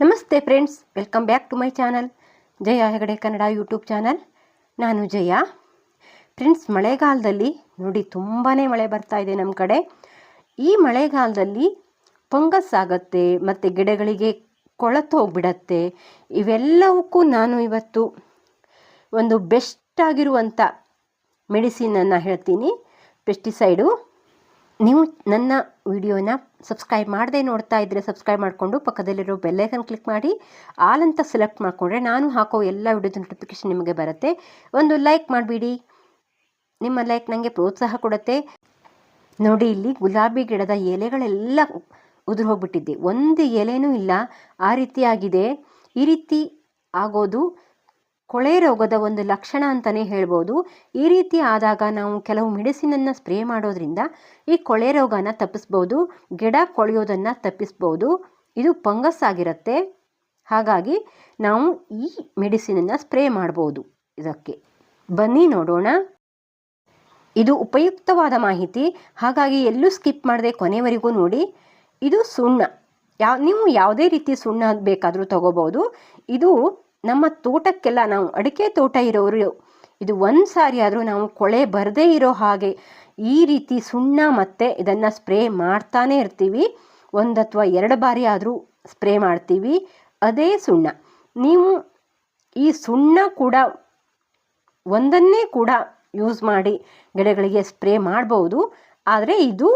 ನಮಸ್ತೆ friends, welcome back to my channel. Jaya Hegde Kannada YouTube channel. ನಾನು Jaya. Friends, ಮಳೆಗಾಲದಲ್ಲಿ ನೋಡಿ ತುಂಬಾ ಮಳೆ ಬರ್ತಾ ಇದೆ ನಮ್ಮ ಕಡೆ. ಈ ಮಳೆಗಾಲದಲ್ಲಿ ಫಂಗಸ್ ಆಗುತ್ತೆ, ಮತ್ತು ಗಿಡಗಳಿಗೆ ಕೊಳತು ಹೋಗ್ಬಿಡತ್ತೆ. ಇವೆಲ್ಲವಕ್ಕೂ ನಾನು ಇವತ್ತು ಒಂದು ಬೆಸ್ಟ್ ಆಗಿರುವಂಥ ಮೆಡಿಸಿನನ್ನು ಹೇಳ್ತೀನಿ. ಪೆಸ್ಟಿಸೈಡು. ನೀವು ನನ್ನ ವಿಡಿಯೋನ ಸಬ್ಸ್ಕ್ರೈಬ್ ಮಾಡದೆ ನೋಡ್ತಾ ಇದ್ದರೆ ಸಬ್ಸ್ಕ್ರೈಬ್ ಮಾಡಿಕೊಂಡು ಪಕ್ಕದಲ್ಲಿರೋ ಬೆಲ್ಲೈಕನ್ ಕ್ಲಿಕ್ ಮಾಡಿ, ಆಲ್ ಅಂತ ಸೆಲೆಕ್ಟ್ ಮಾಡಿಕೊಂಡ್ರೆ ನಾನು ಹಾಕೋ ಎಲ್ಲ ವಿಡಿಯೋದ ನೋಟಿಫಿಕೇಶನ್ ನಿಮಗೆ ಬರುತ್ತೆ. ಒಂದು ಲೈಕ್ ಮಾಡಿಬಿಡಿ. ನಿಮ್ಮ ಲೈಕ್ ನನಗೆ ಪ್ರೋತ್ಸಾಹ ಕೊಡುತ್ತೆ. ನೋಡಿ, ಇಲ್ಲಿ ಗುಲಾಬಿ ಗಿಡದ ಎಲೆಗಳೆಲ್ಲ ಉದುರು ಹೋಗ್ಬಿಟ್ಟಿದ್ದೆ ಒಂದು ಎಲೆನೂ ಇಲ್ಲ, ಆ ರೀತಿ ಆಗಿದೆ. ಈ ರೀತಿ ಆಗೋದು ಕೊಳೆ ರೋಗದ ಒಂದು ಲಕ್ಷಣ ಅಂತಲೇ ಹೇಳ್ಬೋದು. ಈ ರೀತಿ ಆದಾಗ ನಾವು ಕೆಲವು ಮೆಡಿಸಿನನ್ನು ಸ್ಪ್ರೇ ಮಾಡೋದ್ರಿಂದ ಈ ಕೊಳೆ ರೋಗನ ತಪ್ಪಿಸ್ಬೋದು, ಗಿಡ ಕೊಳೆಯೋದನ್ನು ತಪ್ಪಿಸ್ಬೋದು. ಇದು ಫಂಗಸ್ ಆಗಿರುತ್ತೆ. ಹಾಗಾಗಿ ನಾವು ಈ ಮೆಡಿಸಿನನ್ನು ಸ್ಪ್ರೇ ಮಾಡ್ಬೋದು ಇದಕ್ಕೆ. ಬನ್ನಿ ನೋಡೋಣ. ಇದು ಉಪಯುಕ್ತವಾದ ಮಾಹಿತಿ. ಹಾಗಾಗಿ ಎಲ್ಲೂ ಸ್ಕಿಪ್ ಮಾಡದೆ ಕೊನೆವರೆಗೂ ನೋಡಿ. ಇದು ಸುಣ್ಣ. ಯಾವ ನೀವು ಯಾವುದೇ ರೀತಿ ಸುಣ್ಣ ಬೇಕಾದರೂ ತಗೋಬೋದು. ಇದು ನಮ್ಮ ತೋಟಕ್ಕೆಲ್ಲ ನಾವು ಅಡಿಕೆ ತೋಟ ಇರೋರು, ಇದು ಒಂದು ಸಾರಿ ಆದರೂ ನಾವು ಕೊಳೆ ಬರದೇ ಇರೋ ಹಾಗೆ ಈ ರೀತಿ ಸುಣ್ಣ ಮತ್ತೆ ಇದನ್ನು ಸ್ಪ್ರೇ ಮಾಡ್ತಾನೆ ಇರ್ತೀವಿ. ಒಂದು ಅಥವಾ ಎರಡು ಬಾರಿ ಆದರೂ ಸ್ಪ್ರೇ ಮಾಡ್ತೀವಿ. ಅದೇ ಸುಣ್ಣ. ನೀವು ಈ ಸುಣ್ಣ ಕೂಡ ಒಂದನ್ನೇ ಕೂಡ ಯೂಸ್ ಮಾಡಿ ಗಿಡಗಳಿಗೆ ಸ್ಪ್ರೇ ಮಾಡಬಹುದು ಆದರೆ ಇದು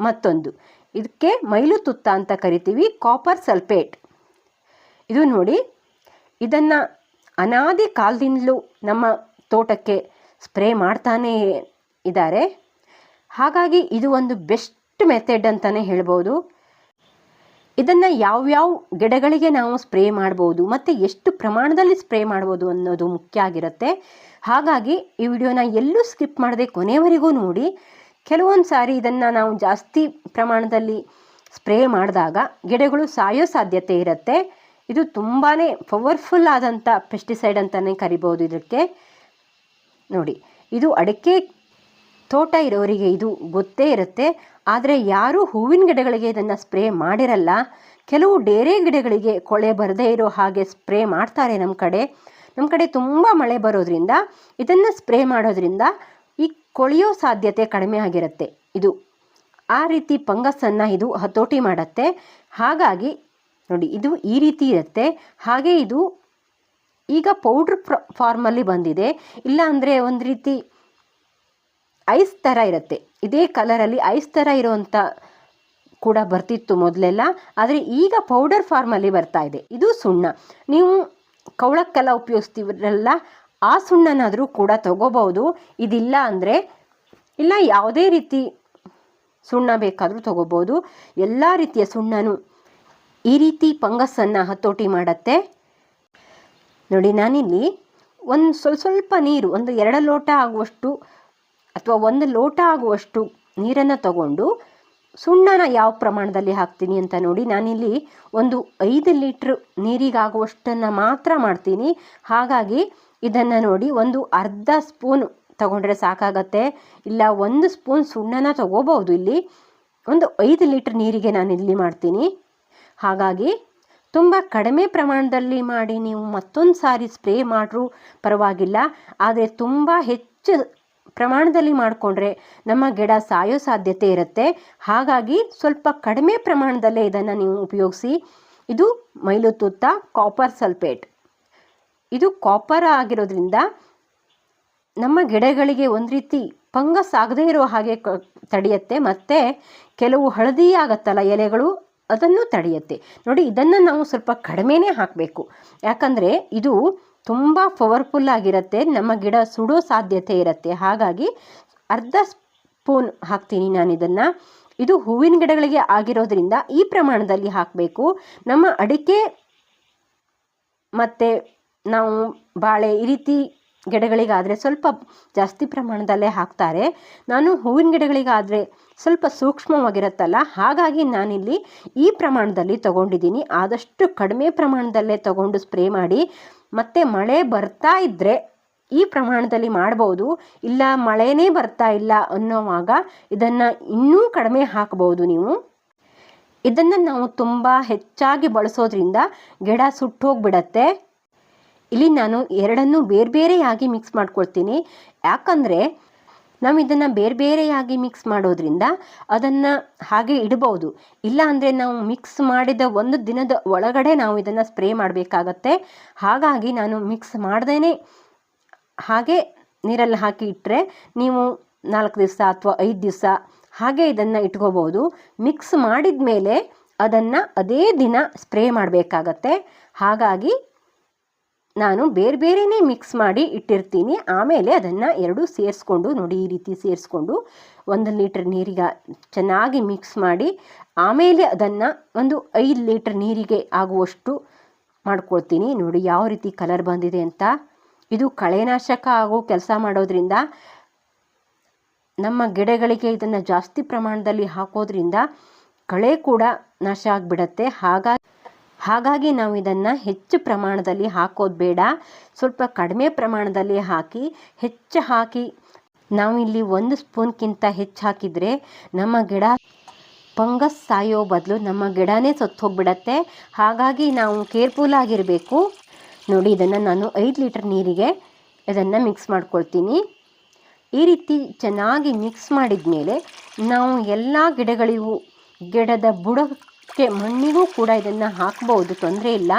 ಮತ್ತೊಂದು. ಇದಕ್ಕೆ ಮೈಲು ತುತ್ತ ಅಂತ ಕರಿತೀವಿ, ಕಾಪರ್ ಸಲ್ಫೇಟ್ ಇದು ನೋಡಿ ಇದನ್ನು ಅನಾದಿ ಕಾಲದಿಂದಲೂ ನಮ್ಮ ತೋಟಕ್ಕೆ ಸ್ಪ್ರೇ ಮಾಡ್ತಾನೇ ಇದ್ದಾರೆ. ಹಾಗಾಗಿ ಇದು ಒಂದು ಬೆಸ್ಟ್ ಮೆಥಡ್ ಅಂತಲೇ ಹೇಳ್ಬೋದು. ಇದನ್ನು ಯಾವ್ಯಾವ ಗಿಡಗಳಿಗೆ ನಾವು ಸ್ಪ್ರೇ ಮಾಡ್ಬೋದು, ಮತ್ತು ಎಷ್ಟು ಪ್ರಮಾಣದಲ್ಲಿ ಸ್ಪ್ರೇ ಮಾಡ್ಬೋದು ಅನ್ನೋದು ಮುಖ್ಯ ಆಗಿರುತ್ತೆ. ಹಾಗಾಗಿ ಈ ವಿಡಿಯೋನ ಎಲ್ಲೂ ಸ್ಕಿಪ್ ಮಾಡದೆ ಕೊನೆಯವರೆಗೂ ನೋಡಿ. ಕೆಲವೊಂದು ಸಾರಿ ಇದನ್ನು ನಾವು ಜಾಸ್ತಿ ಪ್ರಮಾಣದಲ್ಲಿ ಸ್ಪ್ರೇ ಮಾಡಿದಾಗ ಗಿಡಗಳು ಸಾಯೋ ಸಾಧ್ಯತೆ ಇರುತ್ತೆ. ಇದು ತುಂಬಾ ಪವರ್ಫುಲ್ ಆದಂಥ ಪೆಸ್ಟಿಸೈಡ್ ಅಂತಲೇ ಕರಿಬೋದು ಇದಕ್ಕೆ. ನೋಡಿ, ಇದು ಅಡಿಕೆ ತೋಟ ಇರೋರಿಗೆ ಇದು ಗೊತ್ತೇ ಇರುತ್ತೆ. ಆದರೆ ಯಾರೂ ಹೂವಿನ ಗಿಡಗಳಿಗೆ ಇದನ್ನು ಸ್ಪ್ರೇ ಮಾಡಿರಲ್ಲ. ಕೆಲವು ಡೇರೆ ಗಿಡಗಳಿಗೆ ಕೊಳೆ ಬರದೇ ಇರೋ ಹಾಗೆ ಸ್ಪ್ರೇ ಮಾಡ್ತಾರೆ ನಮ್ಮ ಕಡೆ. ನಮ್ಮ ಕಡೆ ತುಂಬ ಮಳೆ ಬರೋದ್ರಿಂದ, ಇದನ್ನು ಸ್ಪ್ರೇ ಮಾಡೋದ್ರಿಂದ ಈ ಕೊಳೆಯೋ ಸಾಧ್ಯತೆ ಕಡಿಮೆ ಆಗಿರುತ್ತೆ. ಇದು ಆ ರೀತಿ ಫಂಗಸನ್ನು ಇದು ಹತೋಟಿ ಮಾಡುತ್ತೆ. ಹಾಗಾಗಿ ನೋಡಿ, ಇದು ಈ ರೀತಿ ಇರುತ್ತೆ. ಹಾಗೆ ಇದು ಈಗ ಪೌಡ್ರ್ ಫಾರ್ಮಲ್ಲಿ ಬಂದಿದೆ. ಇಲ್ಲ ಅಂದರೆ ಒಂದು ರೀತಿ ಐಸ್ ಥರ ಇರುತ್ತೆ. ಇದೇ ಕಲರಲ್ಲಿ ಐಸ್ ಥರ ಇರುವಂಥ ಕೂಡ ಬರ್ತಿತ್ತು ಮೊದಲೆಲ್ಲ. ಆದರೆ ಈಗ ಪೌಡರ್ ಫಾರ್ಮಲ್ಲಿ ಬರ್ತಾ ಇದೆ. ಇದು ಸುಣ್ಣ. ನೀವು ಕವಳಕ್ಕೆಲ್ಲ ಉಪಯೋಗಿಸ್ತೀವಲ್ಲ ಆ ಸುಣ್ಣನಾದರೂ ಕೂಡ ತಗೋಬಹುದು. ಇದಿಲ್ಲ ಅಂದರೆ ಇಲ್ಲ, ಯಾವುದೇ ರೀತಿ ಸುಣ್ಣ ಬೇಕಾದರೂ ತಗೋಬೋದು ಎಲ್ಲ ರೀತಿಯ ಸುಣ್ಣನೂ ಈ ರೀತಿ ಫಂಗಸ್ಸನ್ನು ಹತೋಟಿ ಮಾಡುತ್ತೆ. ನೋಡಿ, ನಾನಿಲ್ಲಿ ಒಂದು ಸ್ವಲ್ಪ ಸ್ವಲ್ಪ ನೀರು, ಒಂದು ಎರಡು ಲೋಟ ಆಗುವಷ್ಟು ಅಥವಾ ಒಂದು ಲೋಟ ಆಗುವಷ್ಟು ನೀರನ್ನು ತಗೊಂಡು ಸುಣ್ಣನ ಯಾವ ಪ್ರಮಾಣದಲ್ಲಿ ಹಾಕ್ತೀನಿ ಅಂತ ನೋಡಿ, ನಾನಿಲ್ಲಿ ಒಂದು ಐದು ಲೀಟ್ರ್ ನೀರಿಗಾಗುವಷ್ಟನ್ನು ಮಾತ್ರ ಮಾಡ್ತೀನಿ. ಹಾಗಾಗಿ ಇದನ್ನು ನೋಡಿ ಒಂದು ಅರ್ಧ ಸ್ಪೂನ್ ತಗೊಂಡ್ರೆ ಸಾಕಾಗತ್ತೆ. ಇಲ್ಲ, ಒಂದು ಸ್ಪೂನ್ ಸುಣ್ಣನ ತಗೋಬಹುದು ಇಲ್ಲಿ. ಒಂದು ಐದು ಲೀಟ್ರ್ ನೀರಿಗೆ ನಾನು ಇಲ್ಲಿ ಮಾಡ್ತೀನಿ. ಹಾಗಾಗಿ ತುಂಬ ಕಡಿಮೆ ಪ್ರಮಾಣದಲ್ಲಿ ಮಾಡಿ ನೀವು ಮತ್ತೊಂದು ಸಾರಿ ಸ್ಪ್ರೇ ಮಾಡ್ರೂ ಪರವಾಗಿಲ್ಲ. ಆದರೆ ತುಂಬ ಹೆಚ್ಚು ಪ್ರಮಾಣದಲ್ಲಿ ಮಾಡಿಕೊಂಡ್ರೆ ನಮ್ಮ ಗಿಡ ಸಾಯೋ ಸಾಧ್ಯತೆ ಇರುತ್ತೆ. ಹಾಗಾಗಿ ಸ್ವಲ್ಪ ಕಡಿಮೆ ಪ್ರಮಾಣದಲ್ಲೇ ಇದನ್ನು ನೀವು ಉಪಯೋಗಿಸಿ. ಇದು ಮೈಲುತೂತ ಕಾಪರ್ ಸಲ್ಫೇಟ್ ಇದು ಕಾಪರ್ ಆಗಿರೋದ್ರಿಂದ ನಮ್ಮ ಗಿಡಗಳಿಗೆ ಒಂದು ರೀತಿ ಫಂಗಸ್ ಆಗದೇ ಇರೋ ಹಾಗೆ ತಡೆಯುತ್ತೆ. ಮತ್ತು ಕೆಲವು ಹಳದಿ ಆಗತ್ತಲ್ಲ ಎಲೆಗಳು ಅದನ್ನು ತಡೆಯುತ್ತೆ. ನೋಡಿ, ಇದನ್ನು ನಾವು ಸ್ವಲ್ಪ ಕಡಿಮೆನೇ ಹಾಕಬೇಕು. ಯಾಕಂದರೆ ಇದು ತುಂಬ ಪವರ್ಫುಲ್ ಆಗಿರುತ್ತೆ, ನಮ್ಮ ಗಿಡ ಸುಡೋ ಸಾಧ್ಯತೆ ಇರುತ್ತೆ. ಹಾಗಾಗಿ ಅರ್ಧ ಸ್ಪೂನ್ ಹಾಕ್ತೀನಿ ನಾನು ಇದನ್ನು. ಇದು ಹೂವಿನ ಗಿಡಗಳಿಗೆ ಆಗಿರೋದ್ರಿಂದ ಈ ಪ್ರಮಾಣದಲ್ಲಿ ಹಾಕಬೇಕು. ನಮ್ಮ ಅಡಿಕೆ ಮತ್ತು ನಾವು ಬಾಳೆ ಈ ರೀತಿ ಗಿಡಗಳಿಗಾದರೆ ಸ್ವಲ್ಪ ಜಾಸ್ತಿ ಪ್ರಮಾಣದಲ್ಲೇ ಹಾಕ್ತಾರೆ. ನಾನು ಹೂವಿನ ಗಿಡಗಳಿಗಾದರೆ ಸ್ವಲ್ಪ ಸೂಕ್ಷ್ಮವಾಗಿರುತ್ತಲ್ಲ, ಹಾಗಾಗಿ ನಾನಿಲ್ಲಿ ಈ ಪ್ರಮಾಣದಲ್ಲಿ ತಗೊಂಡಿದ್ದೀನಿ. ಆದಷ್ಟು ಕಡಿಮೆ ಪ್ರಮಾಣದಲ್ಲೇ ತಗೊಂಡು ಸ್ಪ್ರೇ ಮಾಡಿ, ಮತ್ತು ಮಳೆ ಬರ್ತಾ ಇದ್ದರೆ ಈ ಪ್ರಮಾಣದಲ್ಲಿ ಮಾಡ್ಬೋದು. ಇಲ್ಲ ಮಳೆನೇ ಬರ್ತಾ ಇಲ್ಲ ಅನ್ನೋವಾಗ ಇದನ್ನು ಇನ್ನೂ ಕಡಿಮೆ ಹಾಕ್ಬೋದು ನೀವು. ಇದನ್ನು ನಾವು ತುಂಬ ಹೆಚ್ಚಾಗಿ ಬಳಸೋದ್ರಿಂದ ಗಿಡ ಸುಟ್ಟೋಗ್ಬಿಡತ್ತೆ. ಇಲ್ಲಿ ನಾನು ಎರಡನ್ನೂ ಬೇರೆ ಬೇರೆಯಾಗಿ ಮಿಕ್ಸ್ ಮಾಡ್ಕೊಳ್ತೀನಿ. ಯಾಕಂದರೆ ನಾವು ಇದನ್ನು ಬೇರೆ ಬೇರೆಯಾಗಿ ಮಿಕ್ಸ್ ಮಾಡೋದ್ರಿಂದ ಅದನ್ನು ಹಾಗೆ ಇಡಬಹುದು ಇಲ್ಲ ಅಂದರೆ ನಾವು ಮಿಕ್ಸ್ ಮಾಡಿದ ಒಂದು ದಿನದ ಒಳಗಡೆ ನಾವು ಇದನ್ನು ಸ್ಪ್ರೇ ಮಾಡಬೇಕಾಗತ್ತೆ. ಹಾಗಾಗಿ ನಾನು ಮಿಕ್ಸ್ ಮಾಡ್ದೇ ಹಾಗೆ ನೀರಲ್ಲಿ ಹಾಕಿ ಇಟ್ಟರೆ ನೀವು ನಾಲ್ಕು ದಿವಸ ಅಥವಾ ಐದು ದಿವಸ ಹಾಗೆ ಇದನ್ನು ಇಟ್ಕೋಬೋದು. ಮಿಕ್ಸ್ ಮಾಡಿದ ಮೇಲೆ ಅದನ್ನು ಅದೇ ದಿನ ಸ್ಪ್ರೇ ಮಾಡಬೇಕಾಗತ್ತೆ. ಹಾಗಾಗಿ ನಾನು ಬೇರೆ ಬೇರೆನೇ ಮಿಕ್ಸ್ ಮಾಡಿ ಇಟ್ಟಿರ್ತೀನಿ. ಆಮೇಲೆ ಅದನ್ನು ಎರಡು ಸೇರಿಸ್ಕೊಂಡು ನೋಡಿ ಈ ರೀತಿ ಸೇರಿಸ್ಕೊಂಡು ಒಂದು ಲೀಟ್ರ್ ನೀರಿಗೆ ಚೆನ್ನಾಗಿ ಮಿಕ್ಸ್ ಮಾಡಿ ಆಮೇಲೆ ಅದನ್ನು ಒಂದು ಐದು ಲೀಟ್ರ್ ನೀರಿಗೆ ಆಗುವಷ್ಟು ಮಾಡ್ಕೊಳ್ತೀನಿ. ನೋಡಿ ಯಾವ ರೀತಿ ಕಲರ್ ಬಂದಿದೆ ಅಂತ. ಇದು ಕಳೆನಾಶಕ ಆಗೋ ಕೆಲಸ ಮಾಡೋದ್ರಿಂದ ನಮ್ಮ ಗಿಡಗಳಿಗೆ ಇದನ್ನು ಜಾಸ್ತಿ ಪ್ರಮಾಣದಲ್ಲಿ ಹಾಕೋದ್ರಿಂದ ಕಳೆ ಕೂಡ ನಾಶ ಆಗಿಬಿಡತ್ತೆ. ಹಾಗಾಗಿ ಹಾಗಾಗಿ ನಾವು ಇದನ್ನು ಹೆಚ್ಚು ಪ್ರಮಾಣದಲ್ಲಿ ಹಾಕೋದು ಬೇಡ. ಸ್ವಲ್ಪ ಕಡಿಮೆ ಪ್ರಮಾಣದಲ್ಲಿ ಹಾಕಿ, ಹೆಚ್ಚು ಹಾಕಿ ನಾವಿಲ್ಲಿ ಒಂದು ಸ್ಪೂನ್ಗಿಂತ ಹೆಚ್ಚು ಹಾಕಿದರೆ ನಮ್ಮ ಗಿಡ ಫಂಗಸ್ ಸಾಯೋ ಬದಲು ನಮ್ಮ ಗಿಡನೇ ಸತ್ತು ಹೋಗ್ಬಿಡತ್ತೆ. ಹಾಗಾಗಿ ನಾವು ಕೇರ್ಫುಲ್ ಆಗಿರಬೇಕು. ನೋಡಿ, ಇದನ್ನು ನಾನು ಐದು ಲೀಟರ್ ನೀರಿಗೆ ಇದನ್ನು ಮಿಕ್ಸ್ ಮಾಡ್ಕೊಳ್ತೀನಿ. ಈ ರೀತಿ ಚೆನ್ನಾಗಿ ಮಿಕ್ಸ್ ಮಾಡಿದ ಮೇಲೆ ನಾವು ಎಲ್ಲ ಗಿಡಗಳಿಗೂ, ಗಿಡದ ಬುಡಕ್ಕೆ ಮಣ್ಣಿಗೂ ಕೂಡ ಇದನ್ನು ಹಾಕ್ಬೋದು ತೊಂದರೆ ಇಲ್ಲ.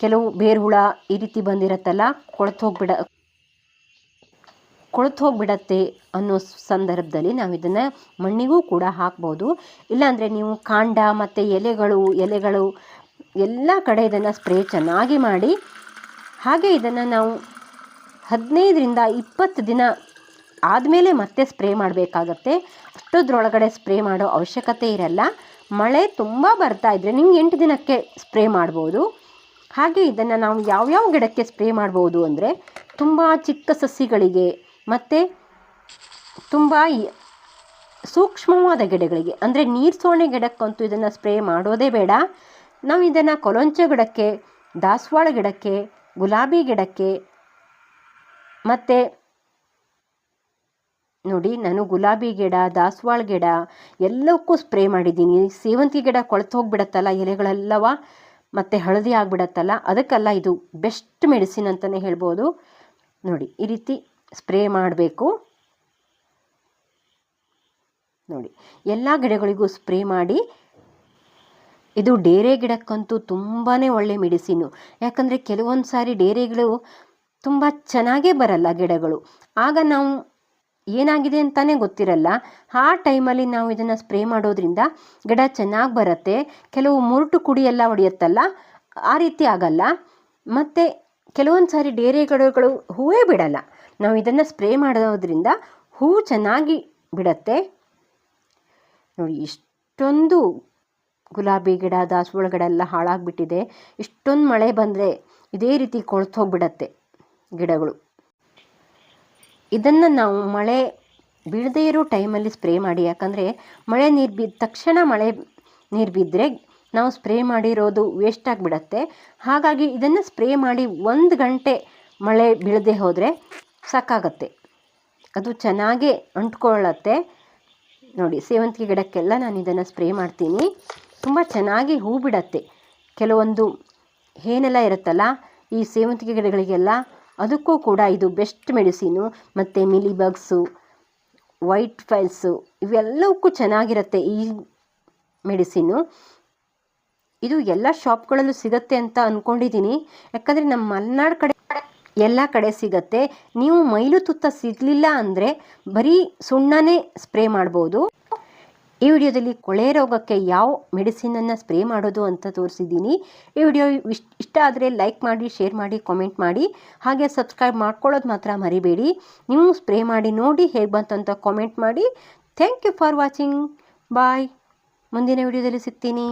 ಕೆಲವು ಬೇರುಹುಳ ಈ ರೀತಿ ಬಂದಿರತ್ತಲ್ಲ, ಕೊಳೆತು ಹೋಗ್ಬಿಡ, ಕೊಳೆತು ಹೋಗ್ಬಿಡತ್ತೆ ಅನ್ನೋ ಸಂದರ್ಭದಲ್ಲಿ ನಾವು ಇದನ್ನು ಮಣ್ಣಿಗೂ ಕೂಡ ಹಾಕ್ಬೋದು ಇಲ್ಲಾಂದರೆ ನೀವು ಕಾಂಡ ಮತ್ತು ಎಲೆಗಳು ಎಲೆಗಳು ಎಲ್ಲ ಕಡೆ ಇದನ್ನು ಸ್ಪ್ರೇ ಚೆನ್ನಾಗಿ ಮಾಡಿ, ಹಾಗೆ ಇದನ್ನು ನಾವು ಹದಿನೈದರಿಂದ ಇಪ್ಪತ್ತು ದಿನ ಆದಮೇಲೆ ಮತ್ತೆ ಸ್ಪ್ರೇ ಮಾಡಬೇಕಾಗತ್ತೆ. ಅಷ್ಟೊದ್ರೊಳಗಡೆ ಸ್ಪ್ರೇ ಮಾಡೋ ಅವಶ್ಯಕತೆ ಇರಲ್ಲ. ಮಳೆ ತುಂಬ ಬರ್ತಾ ಇದ್ದರೆ ನಿಮ್ಗೆ ಎಂಟು ದಿನಕ್ಕೆ ಸ್ಪ್ರೇ ಮಾಡ್ಬೋದು. ಹಾಗೆ ಇದನ್ನು ನಾವು ಯಾವ್ಯಾವ ಗಿಡಕ್ಕೆ ಸ್ಪ್ರೇ ಮಾಡ್ಬೋದು ಅಂದರೆ ತುಂಬ ಚಿಕ್ಕ ಸಸಿಗಳಿಗೆ ಮತ್ತು ತುಂಬ ಸೂಕ್ಷ್ಮವಾದ ಗಿಡಗಳಿಗೆ, ಅಂದರೆ ನೀರು ಸೋಣೆ ಗಿಡಕ್ಕಂತೂ ಇದನ್ನು ಸ್ಪ್ರೇ ಮಾಡೋದೇ ಬೇಡ. ನಾವು ಇದನ್ನು ಕೊಲೊಂಚ ಗಿಡಕ್ಕೆ, ದಾಸವಾಳ ಗಿಡಕ್ಕೆ, ಗುಲಾಬಿ ಗಿಡಕ್ಕೆ ಮತ್ತು ನೋಡಿ, ನಾನು ಗುಲಾಬಿ ಗಿಡ, ದಾಸವಾಳ ಗಿಡ ಎಲ್ಲಕ್ಕೂ ಸ್ಪ್ರೇ ಮಾಡಿದ್ದೀನಿ. ಸೇವಂತಿಗೆ ಗಿಡ ಕೊಳೆತು ಹೋಗ್ಬಿಡತ್ತಲ್ಲ, ಎಲೆಗಳೆಲ್ಲವ? ಮತ್ತು ಹಳದಿ ಆಗಿಬಿಡತ್ತಲ್ಲ? ಅದಕ್ಕೆಲ್ಲ ಇದು ಬೆಸ್ಟ್ ಮೆಡಿಸಿನ್ ಅಂತಲೇ ಹೇಳ್ಬೋದು. ನೋಡಿ, ಈ ರೀತಿ ಸ್ಪ್ರೇ ಮಾಡಬೇಕು. ನೋಡಿ, ಎಲ್ಲ ಗಿಡಗಳಿಗೂ ಸ್ಪ್ರೇ ಮಾಡಿ. ಇದು ಡೇರೆ ಗಿಡಕ್ಕಂತೂ ತುಂಬಾ ಒಳ್ಳೆ ಮೆಡಿಸಿನ್ನು ಯಾಕಂದರೆ ಕೆಲವೊಂದು ಸಾರಿ ಡೇರೆಗಳು ತುಂಬ ಚೆನ್ನಾಗೇ ಬರಲ್ಲ ಗಿಡಗಳು. ಆಗ ನಾವು ಏನಾಗಿದೆ ಅಂತಲೇ ಗೊತ್ತಿರಲ್ಲ. ಆ ಟೈಮಲ್ಲಿ ನಾವು ಇದನ್ನು ಸ್ಪ್ರೇ ಮಾಡೋದ್ರಿಂದ ಗಿಡ ಚೆನ್ನಾಗಿ ಬರುತ್ತೆ. ಕೆಲವು ಮುರುಟು ಕುಡಿ ಎಲ್ಲ ಹೊಡೆಯುತ್ತಲ್ಲ. ಆ ರೀತಿ ಆಗಲ್ಲ. ಮತ್ತು ಕೆಲವೊಂದು ಸಾರಿ ಡೇರೆ ಗಿಡಗಳು ಹೂವೇ ಬಿಡಲ್ಲ. ನಾವು ಇದನ್ನು ಸ್ಪ್ರೇ ಮಾಡೋದ್ರಿಂದ ಹೂವು ಚೆನ್ನಾಗಿ ಬಿಡತ್ತೆ. ನೋಡಿ, ಇಷ್ಟೊಂದು ಗುಲಾಬಿ ಗಿಡ, ದಾಸವಾಳ ಗಿಡ ಎಲ್ಲ ಹಾಳಾಗಿಬಿಟ್ಟಿದೆ. ಇಷ್ಟೊಂದು ಮಳೆ ಬಂದರೆ ಇದೇ ರೀತಿ ಕೊಳ್ತು ಹೋಗ್ಬಿಡತ್ತೆ ಗಿಡಗಳು. ಇದನ್ನು ನಾವು ಮಳೆ ಬೀಳದೇ ಇರೋ ಟೈಮಲ್ಲಿ ಸ್ಪ್ರೇ ಮಾಡಿ. ಯಾಕಂದರೆ ಮಳೆ ನೀರು ಬಿದ್ದ ತಕ್ಷಣ ಮಳೆ ನೀರು ಬಿದ್ದರೆ ನಾವು ಸ್ಪ್ರೇ ಮಾಡಿರೋದು ವೇಸ್ಟ್ ಆಗಿಬಿಡತ್ತೆ. ಹಾಗಾಗಿ ಇದನ್ನು ಸ್ಪ್ರೇ ಮಾಡಿ ಒಂದು ಗಂಟೆ ಮಳೆ ಬೀಳದೆ ಹೋದರೆ ಸಾಕಾಗತ್ತೆ. ಅದು ಚೆನ್ನಾಗೇ ಅಂಟ್ಕೊಳ್ಳತ್ತೆ. ನೋಡಿ, ಸೇವಂತಿಗೆ ಗಿಡಕ್ಕೆಲ್ಲ ನಾನು ಇದನ್ನು ಸ್ಪ್ರೇ ಮಾಡ್ತೀನಿ. ತುಂಬ ಚೆನ್ನಾಗಿ ಹೂ ಬಿಡತ್ತೆ. ಕೆಲವೊಂದು ಏನೆಲ್ಲ ಇರುತ್ತಲ್ಲ, ಈ ಸೇವಂತಿಗೆ ಗಿಡಗಳಿಗೆಲ್ಲ ಅದಕ್ಕೂ ಕೂಡ ಇದು ಬೆಸ್ಟ್ ಮೆಡಿಸಿನು ಮತ್ತು ಮಿಲಿಬಗ್ಸು ವೈಟ್ ಫೈಲ್ಸು ಇವೆಲ್ಲವಕ್ಕೂ ಚೆನ್ನಾಗಿರುತ್ತೆ ಈ ಮೆಡಿಸಿನು. ಇದು ಎಲ್ಲ ಶಾಪ್ಗಳಲ್ಲೂ ಸಿಗತ್ತೆ ಅಂತ ಅಂದ್ಕೊಂಡಿದ್ದೀನಿ ಯಾಕಂದರೆ ನಮ್ಮ ಮಲೆನಾಡು ಕಡೆ ಎಲ್ಲ ಕಡೆ ಸಿಗತ್ತೆ. ನೀವು ಮೈಲು ತುತ್ತ ಸಿಗಲಿಲ್ಲ ಅಂದರೆ ಬರೀ ಸುಣ್ಣನೇ ಸ್ಪ್ರೇ ಮಾಡ್ಬೋದು. ಈ ವಿಡಿಯೋದಲ್ಲಿ ಕೊಳೆ ರೋಗಕ್ಕೆ ಯಾವ ಮೆಡಿಸಿನನ್ನು ಸ್ಪ್ರೇ ಮಾಡೋದು ಅಂತ ತೋರಿಸಿದ್ದೀನಿ. ಈ ವಿಡಿಯೋ ಇಷ್ಟ ಆದರೆ ಲೈಕ್ ಮಾಡಿ, ಶೇರ್ ಮಾಡಿ, ಕಾಮೆಂಟ್ ಮಾಡಿ. ಹಾಗೆ ಸಬ್ಸ್ಕ್ರೈಬ್ ಮಾಡ್ಕೊಳ್ಳೋದು ಮಾತ್ರ ಮರಿಬೇಡಿ. ನೀವು ಸ್ಪ್ರೇ ಮಾಡಿ, ನೋಡಿ ಹೇಗೆ ಬಂತಂತ ಕಾಮೆಂಟ್ ಮಾಡಿ. Thank you for watching. Bye. ಮುಂದಿನ ವಿಡಿಯೋದಲ್ಲಿ ಸಿಗ್ತೀನಿ.